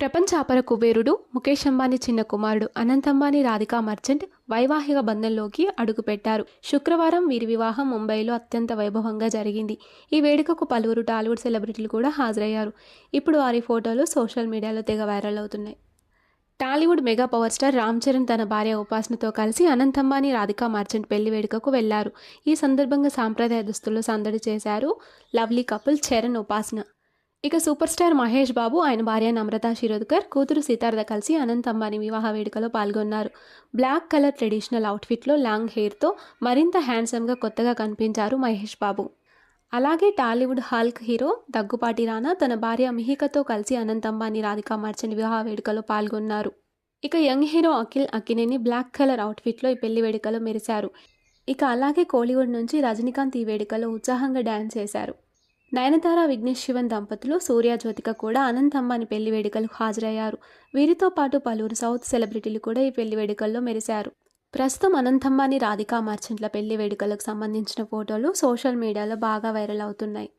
ప్రపంచ అపర కుబేరుడు ముఖేష్ అంబానీ చిన్న కుమారుడు అనంత్ అంబానీ రాధికా మర్చెంట్ వైవాహిక బంధంలోకి అడుగుపెట్టారు. శుక్రవారం వీరి వివాహం ముంబైలో అత్యంత వైభవంగా జరిగింది. ఈ వేడుకకు పలువురు టాలీవుడ్ సెలబ్రిటీలు కూడా హాజరయ్యారు. ఇప్పుడు వారి ఫోటోలు సోషల్ మీడియాలో తెగ వైరల్ అవుతున్నాయి. Tollywood mega power star Ram Charan తన భార్య ఉపాసనతో కలిసి అనంత్ అంబానీ రాధికా మర్చెంట్ పెళ్ళి వేడుకకు వెళ్ళారు. ఈ సందర్భంగా సాంప్రదాయ దుస్తుల్లో సందడి చేశారు లవ్లీ కపుల్ చరణ్ ఉపాసన. ఇక సూపర్ స్టార్ మహేష్ బాబు ఆయన భార్య నమ్రత శిరోద్కర్ కూతురు సీతార్థ కలిసి అనంత్ అంబానీ వివాహ వేడుకలో పాల్గొన్నారు. బ్లాక్ కలర్ ట్రెడిషనల్ అవుట్ఫిట్లో లాంగ్ హెయిర్తో మరింత హ్యాండ్సమ్గా కొత్తగా కనిపించారు మహేష్ బాబు. అలాగే Tollywood Hulk hero Daggubati Rana తన భార్య మిహికతో కలిసి అనంత్ అంబానీ రాధికా మర్చెంట్ వివాహ వేడుకలో పాల్గొన్నారు. ఇక young hero Akhil Akkineni black colour అవుట్ఫిట్లో ఈ పెళ్ళి వేడుకలో మెరిశారు. ఇక అలాగే కోలీవుడ్ నుంచి రజనీకాంత్ ఈ వేడుకలో ఉత్సాహంగా డ్యాన్స్ చేశారు. నయనతార విఘ్నేష్ శివన్ దంపతులు సూర్య జ్యోతిక కూడా అనంత్ పెళ్ళి వేడుకలకు హాజరయ్యారు. వీరితో పాటు పలువురు సౌత్ సెలబ్రిటీలు కూడా ఈ పెళ్ళి వేడుకల్లో మెరిశారు. ప్రస్తుతం అనంత్ అంబానీ రాధికా మర్చెంట్ల పెళ్ళి వేడుకలకు సంబంధించిన ఫోటోలు సోషల్ మీడియాలో బాగా వైరల్ అవుతున్నాయి.